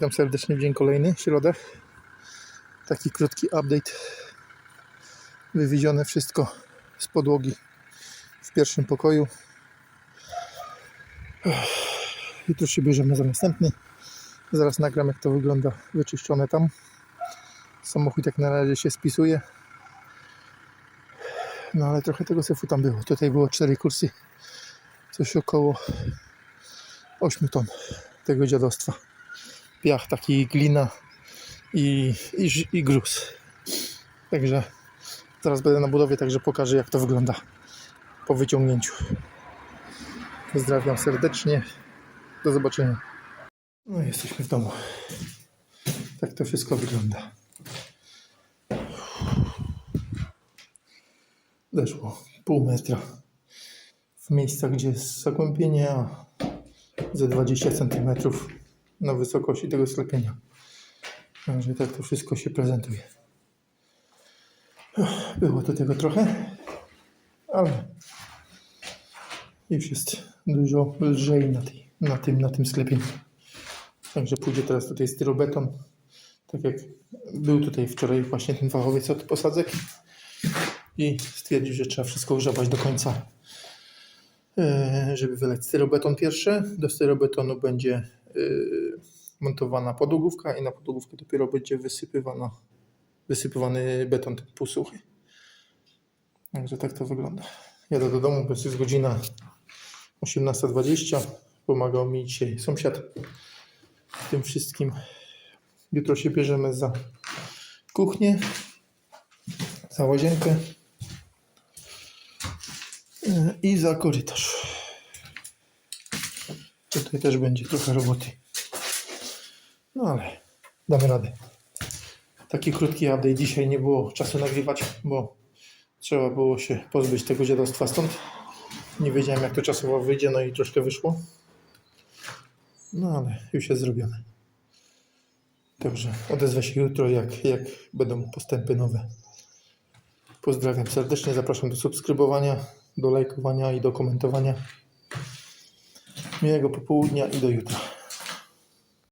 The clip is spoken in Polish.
Witam serdecznie w dzień kolejny, środę. Taki krótki update. Wywiezione wszystko z podłogi w pierwszym pokoju. Jutro się bierzemy za następny. Zaraz nagram jak to wygląda wyczyszczone tam. Samochód jak na razie się spisuje. No ale trochę tego syfu tam było. Tutaj było cztery kursy. Coś około 8 ton tego dziadostwa piach, taki glina i, i, i gruz. Także zaraz będę na budowie, także pokażę jak to wygląda po wyciągnięciu. Pozdrawiam serdecznie. Do zobaczenia. No jesteśmy w domu. Tak to wszystko wygląda. Deszło pół metra w miejscach, gdzie jest zagłębienie, a ze 20 centymetrów na wysokości tego sklepienia. Także tak to wszystko się prezentuje. Było to tego trochę, ale już jest dużo lżej na, tej, na, tym, na tym sklepieniu. Także pójdzie teraz tutaj styrobeton. Tak jak był tutaj wczoraj właśnie ten fachowiec od posadzek i stwierdził, że trzeba wszystko grzebać do końca, e, żeby wyleć styrobeton pierwsze. Do styrobetonu będzie y, montowana podłogówka i na podłogówkę dopiero będzie wysypywana, wysypywany beton ten półsuchy. Także tak to wygląda. Jadę do domu, bo jest godzina 18.20. Pomagał mi dzisiaj sąsiad w tym wszystkim. Jutro się bierzemy za kuchnię, za łazienkę y, i za korytarz. Tutaj też będzie trochę roboty. No ale damy radę. Taki krótki update. Dzisiaj nie było czasu nagrywać, bo trzeba było się pozbyć tego dziadostwa stąd. Nie wiedziałem jak to czasowo wyjdzie, no i troszkę wyszło. No ale już jest zrobione. Także odezwę się jutro, jak, jak będą postępy nowe. Pozdrawiam serdecznie, zapraszam do subskrybowania, do lajkowania i do komentowania. Miłego popołudnia i do jutra.